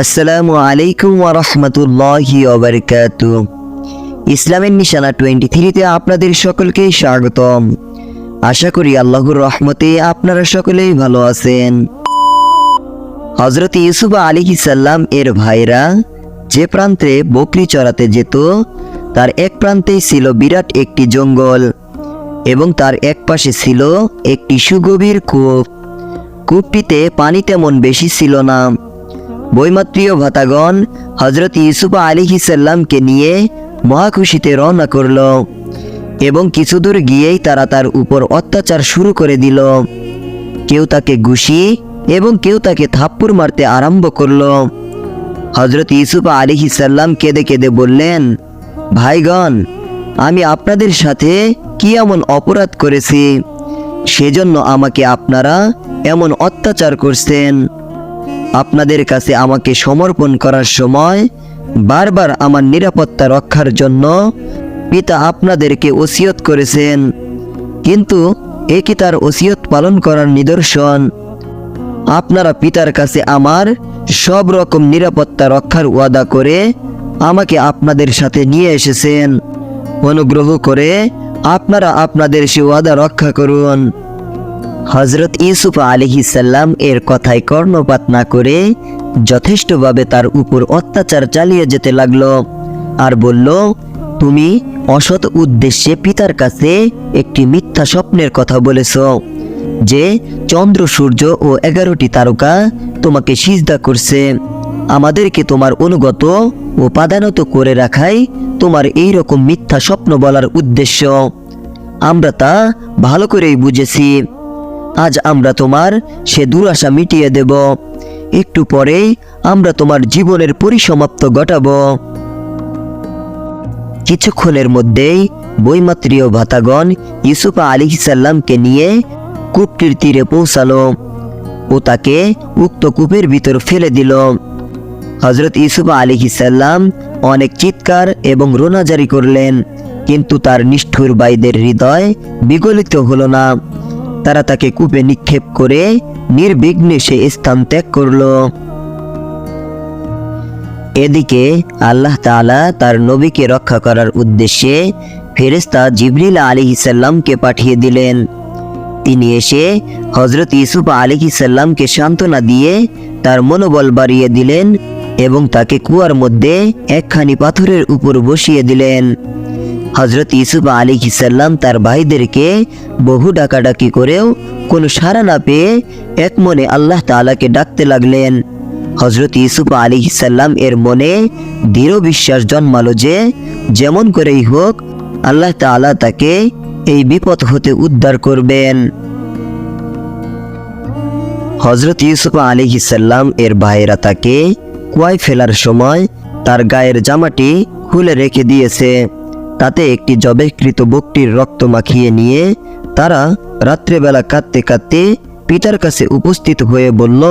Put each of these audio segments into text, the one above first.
আসসালামু আলাইকুম ওরহমতুল্লাহি ওবরকাত ইসলামের নিশানা টোয়েন্টি থ্রিতে আপনাদের সকলকেই স্বাগতম। আশা করি আল্লাহর রহমতে আপনারা সকলেই ভালো আছেন। হজরত ইউসুফ আলী সাল্লাম এর ভাইরা যে প্রান্তে বকরি চড়াতে যেত, তার এক প্রান্তেই ছিল বিরাট একটি জঙ্গল এবং তার এক পাশে ছিল একটি সুগভীর কূপ। কূপটিতে পানি তেমন বেশি ছিল না। বৈমাত্রীয় ভাতাগণ হজরত ইউসুফ আলী সাল্লামকে নিয়ে মহাখুশিতে রওনা করল এবং কিছু দূর গিয়েই তারা তার উপর অত্যাচার শুরু করে দিল। কেউ তাকে ঘুষি এবং কেউ তাকে থাপ্পড় মারতে আরম্ভ করল। হজরত ইউসুফ আলী সাল্লাম কেঁদে কেঁদে বললেন, ভাইগণ, আমি আপনাদের সাথে কি এমন অপরাধ করেছি? সেজন্য আমাকে আপনারা এমন অত্যাচার করছেন। আপনাদের কাছে আমাকে সমর্পণ করার সময় বারবার আমার নিরাপত্তা রক্ষার জন্য পিতা আপনাদেরকে ওসিয়ত করেছেন। কিন্তু এ কি তার ওসিয়ত পালন করার নিদর্শন? আপনারা পিতার কাছে আমার সব রকম নিরাপত্তা রক্ষার ওয়াদা করে আমাকে আপনাদের সাথে নিয়ে এসেছেন। অনুগ্রহ করে আপনারা আপনাদের সে ওয়াদা রক্ষা করুন। হজরত ইউসুফ সাল্লাম এর কথায় কর্ণপাত না করে যথেষ্টভাবে তার উপর অত্যাচার চালিয়ে যেতে লাগল আর বলল, তুমি অসৎ উদ্দেশ্যে পিতার কাছে একটি মিথ্যা স্বপ্নের কথা বলেছ, যে চন্দ্র, সূর্য ও এগারোটি তারকা তোমাকে সিজদা করছে। আমাদেরকে তোমার অনুগত ও পাদানত করে রাখাই তোমার এই রকম মিথ্যা স্বপ্ন বলার উদ্দেশ্য। আমরা তা ভালো করেই বুঝেছি। আজ আমরা তোমার সে দুরাশা মিটিয়ে দেব। একটু পরেই আমরা তোমার জীবনের পরিসমাপ্ত ঘটাবো। কিছুক্ষণের মধ্যেই বৈমাত্রীয় ভাতাগণ ইউসুফ আলী সাল্লামকে নিয়ে কূপটির তীরে পৌঁছালো ও তাকে উক্ত কূপের ভিতর ফেলে দিল। হজরত ইউসুফ আলী সাল্লাম অনেক চিৎকার এবং রোনাজারি করলেন, কিন্তু তার নিষ্ঠুর বাইদের হৃদয় বিগলিত হলো না। তারা তাকে কূপে নিক্ষেপ করে নির্বিঘ্নে সে স্থান ত্যাগ করল। এদিকে আল্লাহ তাআলা তার নবীকে রক্ষা করার উদ্দেশ্যে ফেরেস্তা জিবরিল আলী সাল্লামকে পাঠিয়ে দিলেন। তিনি এসে হজরত ইউসুফ আলী সাল্লামকে সান্ত্বনা দিয়ে তার মনোবল বাড়িয়ে দিলেন এবং তাকে কুয়ার মধ্যে একখানি পাথরের উপর বসিয়ে দিলেন। হজরত ইউসুফ আলী সাল্লাম তার ভাইদেরকে বহু ডাকাডাকি করেও কোনো সাড়া না পেয়ে এক মনে আল্লাহ তাআলাকে ডাকতে লাগলেন। হজরত ইউসুফ আলী সাল্লাম এর মনে দৃঢ় বিশ্বাস জন্মালো যে, যেমন করেই হোক, আল্লাহ তাআলা তাকে এই বিপদ হতে উদ্ধার করবেন। হজরত ইউসুফ আলী সাল্লাম এর ভাইয়েরা তাকে কুয়ায় ফেলার সময় তার গায়ের জামাটি খুলে রেখে দিয়েছে। তাতে একটি জবেকৃত বকটির রক্ত মাখিয়ে নিয়ে তারা রাত্রেবেলা কাঁদতে কাঁদতে পিতার কাছে উপস্থিত হয়ে বলল,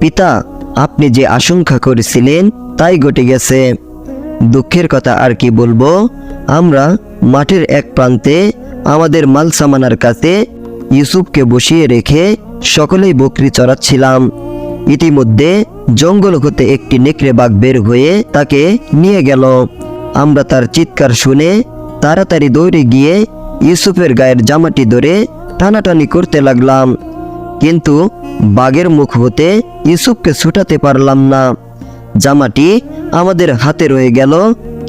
পিতা, আপনি যে আশঙ্কা করেছিলেন তাই ঘটে গেছে। দুঃখের কথা আর কি বলব? আমরা মাঠের এক প্রান্তে আমাদের মাল সামানার কাছে ইউসুফকে বসিয়ে রেখে সকলেই বকরি চড়াচ্ছিলাম। ইতিমধ্যে জঙ্গল হতে একটি নেকড়ে বাঘ বের হয়ে তাকে নিয়ে গেল। আমরা তার চিৎকার শুনে তাড়াতাড়ি দৌড়ে গিয়ে ইউসুফের গায়ের জামাটি ধরে টানাটানি করতে লাগলাম। কিন্তু বাঘের মুখ হতে ইউসুফকে ছুটাতে পারলাম না। জামাটি আমাদের হাতে রয়ে গেল,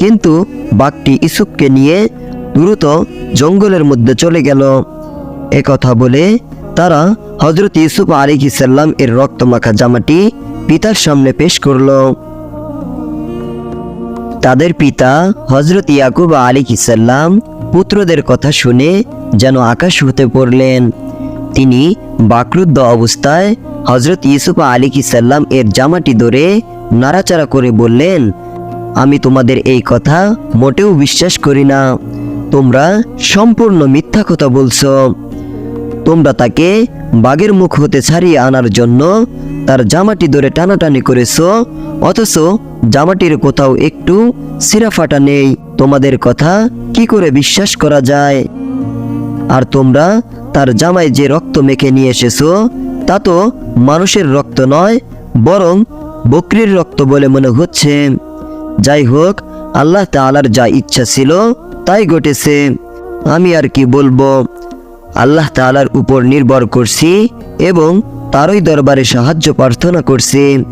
কিন্তু বাঘটি ইউসুফকে নিয়ে দ্রুত জঙ্গলের মধ্যে চলে গেল। কথা বলে তারা হজরত ইউসুফ আলী সাল্লাম এর রক্তমাখা জামাটি পিতার সামনে পেশ করল। তাদের পিতা হজরত ইয়াকুব আলী সাল্লাম পুত্রদের কথা শুনে যেন আকাশ হতে পড়লেন। তিনি বাকরুদ্ধ অবস্থায় হজরত ইউসুফ আলী সাল্লাম এর জামাটি ধরে নাড়াচাড়া করে বললেন, আমি তোমাদের এই কথা মোটেও বিশ্বাস করি না। তোমরা সম্পূর্ণ মিথ্যা কথা বলছো। তোমরা তাকে বাঘের মুখ হতে ছাড়িয়ে আনার জন্য তার জামাটি ধরে টানাটানি করেছ, অথচ জামাটির কোথাও একটু সিরা ফাটা নেই। তোমাদের কথা কি করে বিশ্বাস করা যায়? আর তোমরা তার জামায় যে রক্ত মেখে নিয়ে এসেছ, তা তো মানুষের রক্ত নয়, বরং বকরির রক্ত বলে মনে হচ্ছে। যাই হোক, আল্লাহ তাআলার যা ইচ্ছা ছিল, তাই ঘটেছে। আমি আর কি বলব? আল্লাহ তাআলার উপর নির্ভর করছি এবং তারই দরবারে সাহায্য প্রার্থনা করছি।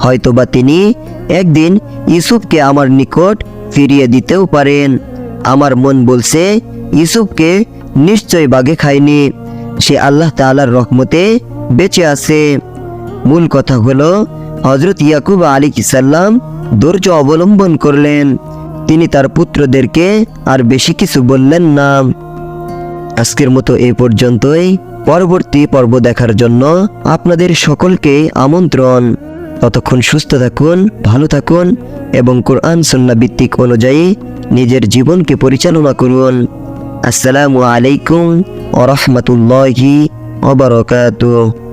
হয়তোবা তিনি একদিন ইউসুফকে আমার নিকট ফিরিয়ে দিতেও পারেন। আমার মন বলছে, ইউসুফকে নিশ্চয় বাগে খায়নি। সে আল্লাহ তাআলার রহমতে বেঁচে আছে। মূল কথা হলো হজরত ইয়াকুব আলী সাল্লাম ধৈর্য অবলম্বন করলেন। তিনি তার পুত্রদেরকে আর বেশি কিছু বললেন না। আজকের মতো এই পর্যন্তই। পরবর্তী পর্ব দেখার জন্য আপনাদের সকলকে আমন্ত্রণ। ততক্ষণ সুস্থ থাকুন, ভালো থাকুন এবং কোরআন সন্না ভিত্তিক অনুযায়ী নিজের জীবনকে পরিচালনা করুন। আসসালামু আলাইকুম ওরহমতুল্লাহি ওবরকাতুহ